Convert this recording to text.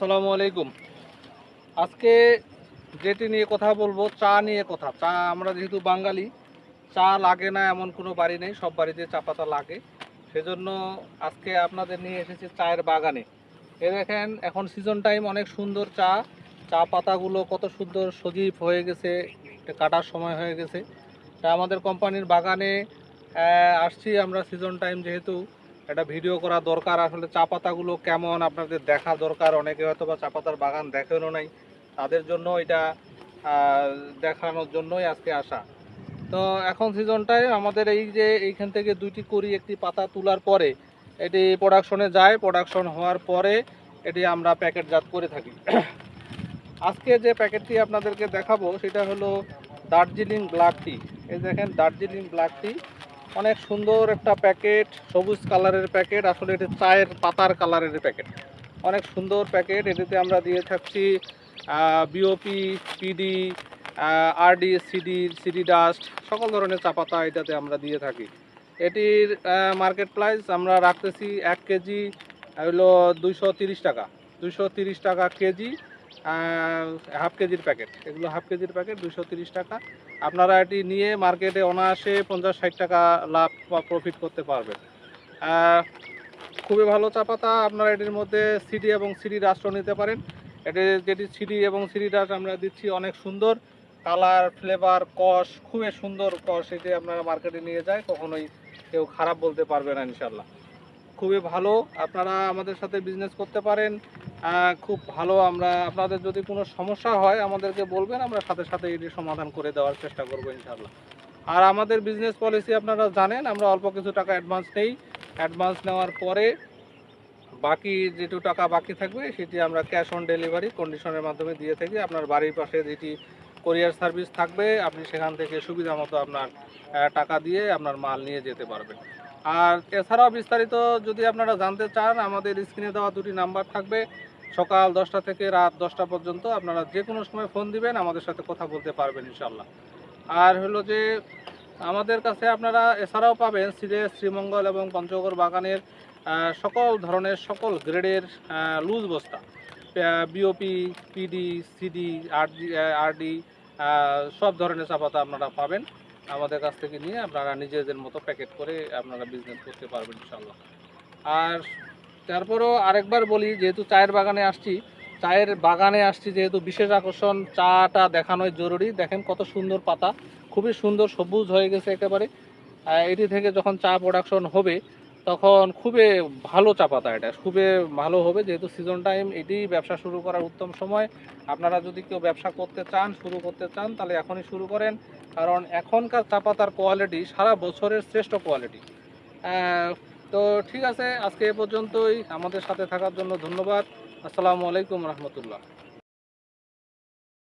আসসালামু আলাইকুম। আজকে যেটি নিয়ে কথা বলব, চা নিয়ে কথা। চা আমরা যেহেতু বাঙালি, চা লাগে না এমন কোনো বাড়ি নেই, সব বাড়িতে চা পাতা লাগে। সেজন্য আজকে আপনাদের নিয়ে এসেছি চায়ের বাগানে। এ দেখেন, এখন সিজন টাইম অনেক সুন্দর চা। চা পাতাগুলো কত সুন্দর সজীব হয়ে গেছে কাটার সময় হয়ে গেছে। তা আমাদের কোম্পানির বাগানে আসছি আমরা সিজন টাইম যেহেতু। একটা ভিডিও করা দরকার। আসলে চা পাতাগুলো কেমন, আপনাদের দেখা দরকার। অনেকে হয়তো বা চা পাতার বাগান দেখেনও নাই। তাদের জন্য এটা দেখানোর জন্যই আজকে আসা। তো এখন সিজনটায় আমাদের এই যে এইখান থেকে দুইটি করি, একটি পাতা তোলার পরে এটি প্রোডাকশনে যায়। প্রোডাকশন হওয়ার পরে এটি আমরা প্যাকেটজাত করে থাকি। আজকে যে প্যাকেটটি আপনাদেরকে দেখাবো, সেটা হলো দার্জিলিং ব্ল্যাক টি এই দেখেন, দার্জিলিং ব্ল্যাক টি অনেক সুন্দর একটা প্যাকেট, সবুজ কালারের প্যাকেট, আসলে এটা চায়ের পাতার কালারের প্যাকেট। অনেক সুন্দর প্যাকেট, এটিতে আমরা দিয়ে থাকছি BOP PD RD CD CD dust সকল ধরনের চা পাতা এটাতে আমরা দিয়ে থাকি। এটির মার্কেট প্রাইস আমরা রাখতেছি এক কেজি হলো দুইশো টাকা। দুইশো টাকা কেজি হাফ কেজির প্যাকেট এগুলো হাফ কেজির প্যাকেট দুশো টাকা। আপনারা এটি নিয়ে মার্কেটে অনায়াসে পঞ্চাশ ষাট টাকা লাভ বা প্রফিট করতে পারবেন। খুবই ভালো চা পাতা আপনারা এটির মধ্যে সিডি এবং সিডি রাষ্ট্র নিতে পারেন। এটি যেটি সিডি এবং সিডি রাস আমরা দিচ্ছি অনেক সুন্দর। কালার ফ্লেভার কস খুবই সুন্দর কস এটি আপনারা মার্কেটে নিয়ে যায়। কখনোই কেউ খারাপ বলতে পারবে না ইনশাল্লাহ খুবই ভালো। আপনারা আমাদের সাথে বিজনেস করতে পারেন। খুব ভালো আমরা, আপনাদের যদি কোনো সমস্যা হয়, আমাদেরকে বলবেন, আমরা সাথে সাথে এটি সমাধান করে দেওয়ার চেষ্টা করব ইনশাল্লাহ আর আমাদের বিজনেস পলিসি আপনারা জানেন, আমরা অল্প কিছু টাকা অ্যাডভান্স নেই। অ্যাডভান্স নেওয়ার পরে বাকি যেটু টাকা বাকি থাকবে, সেটি আমরা ক্যাশ অন ডেলিভারি কন্ডিশনের মাধ্যমে দিয়ে থাকি। আপনার বাড়ির পাশে যেটি কোরিয়ার সার্ভিস থাকবে, আপনি সেখান থেকে সুবিধা মতো আপনার টাকা দিয়ে আপনার মাল নিয়ে যেতে পারবেন। আর এছাড়াও বিস্তারিত যদি আপনারা জানতে চান, আমাদের স্ক্রিনে দেওয়া দুটি নাম্বার থাকবে। সকাল দশটা থেকে রাত দশটা পর্যন্ত আপনারা যে কোনো সময় ফোন দিবেন, আমাদের সাথে কথা বলতে পারবেন ইনশাল্লাহ আর হলো যে, আমাদের কাছে আপনারা এছাড়াও পাবেন সিলেট, শ্রীমঙ্গল এবং পঞ্চগড় বাগানের সকল ধরনের সকল গ্রেডের লুজ বস্তা। BOP PD CD RD RD সব ধরনের চাপাতা আপনারা পাবেন। আমাদের কাছ থেকে নিয়ে আপনারা নিজেদের মতো প্যাকেট করে আপনারা বিজনেস করতে পারবেন ইনশাল্লাহ আর তারপরেও আরেকবার বলি, যেহেতু চায়ের বাগানে আসছি, চায়ের বাগানে আসছি যেহেতু বিশেষ আকর্ষণ, চাটা দেখানোই জরুরি। দেখেন কত সুন্দর পাতা, খুবই সুন্দর সবুজ হয়ে গেছে একেবারে। এটি থেকে যখন চা প্রোডাকশন হবে, তখন খুবই ভালো চা পাতা এটা, খুবই ভালো হবে। যেহেতু সিজন টাইম এটি ব্যবসা শুরু করার উত্তম সময়। আপনারা যদি কেউ ব্যবসা করতে চান, শুরু করতে চান, তাহলে এখনই শুরু করেন। কারণ এখনকার চা পাতার কোয়ালিটি সারা বছরের শ্রেষ্ঠ কোয়ালিটি তো ঠিক আছে আজকে এ পর্যন্তই। আমাদের সাথে থাকার জন্য ধন্যবাদ। আসসালামু আলাইকুম রহমতুল্লাহ।